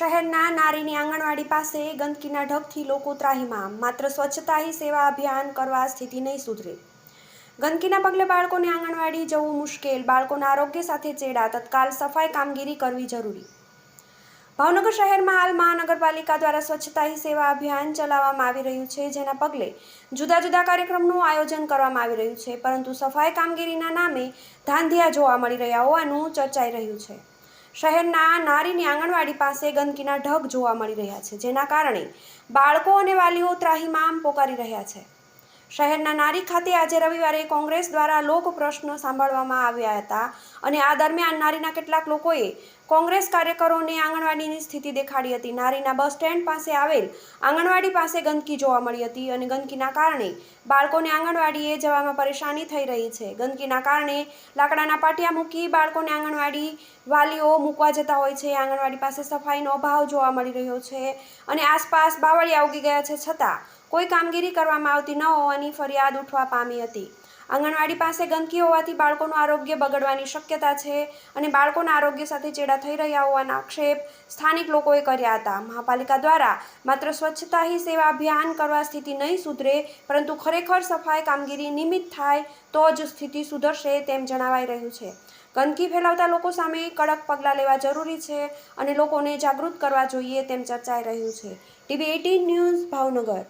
શહેરના નારીની આંગણવાડી પાસે ગંદકીના ઢગથી લોકો ત્રાહીમાં માત્ર સ્વચ્છતા હી સેવા અભિયાન કરવા સ્થિતિ નહીં સુધરે. ગંદકીના પગલે બાળકોને આંગણવાડી જવું મુશ્કેલ. બાળકોના આરોગ્ય સાથે ચેડા. તત્કાલ સફાઈ કામગીરી કરવી જરૂરી. ભાવનગર શહેરમાં હાલ મહાનગરપાલિકા દ્વારા સ્વચ્છતા હી સેવા અભિયાન ચલાવવામાં આવી રહ્યું છે, જેના પગલે જુદા જુદા કાર્યક્રમનું આયોજન કરવામાં આવી રહ્યું છે, પરંતુ સફાઈ કામગીરીના નામે ધાંધિયા જોવા મળી રહ્યા હોવાનું ચર્ચાઈ રહ્યું છે. શહેરના નારીની આંગણવાડી પાસે ગંદકીના ઢગ જોવા મળી રહ્યા છે, જેના કારણે બાળકો અને વાલીઓ ત્રાહીમામ પોકારી રહ્યા છે. શહેરના નારી ખાતે આજે રવિવારે કોંગ્રેસ દ્વારા લોક પ્રશ્નો સાંભળવામાં આવ્યા હતા અને આ દરમિયાન નારીના કેટલાક લોકોએ કોંગ્રેસ કાર્યકરોને આંગણવાડીની સ્થિતિ દેખાડી હતી. નારીના બસ સ્ટેન્ડ પાસે આવેલ આંગણવાડી પાસે ગંદકી જોવા મળી હતી અને ગંદકીના કારણે બાળકોને આંગણવાડીએ જવામાં પરેશાની થઈ રહી છે. ગંદકીના કારણે લાકડાના પાટિયા મૂકી બાળકોને આંગણવાડી વાલીઓ મૂકવા જતા હોય છે. આંગણવાડી પાસે સફાઈનો અભાવ જોવા મળી રહ્યો છે અને આસપાસ બાવળિયા ઉગી ગયા છે. છતાં કોઈ કામગીરી કરવામાં આવતી ન હોવાની ફરિયાદ ઉઠવા પામી હતી. આંગણવાડી પાસે ગંદકી હોવાથી બાળકોનું આરોગ્ય બગડવાની શક્યતા છે અને બાળકોના આરોગ્ય સાથે ચેડા થઈ રહ્યા હોવાના આક્ષેપ સ્થાનિક લોકોએ કર્યા હતા. મહાપાલિકા દ્વારા માત્ર સ્વચ્છતા હી સેવા અભિયાન કરવા સ્થિતિ નહીં સુધરે, પરંતુ ખરેખર સફાઈ કામગીરી નિયમિત થાય તો જ સ્થિતિ સુધરશે તેમ જણાવાઈ રહ્યું છે. ગંદકી ફેલાવતા લોકો સામે કડક પગલાં લેવા જરૂરી છે અને લોકોને જાગૃત કરવા જોઈએ તેમ ચર્ચાઈ રહ્યું છે. TV eighteen news Bhavnagar.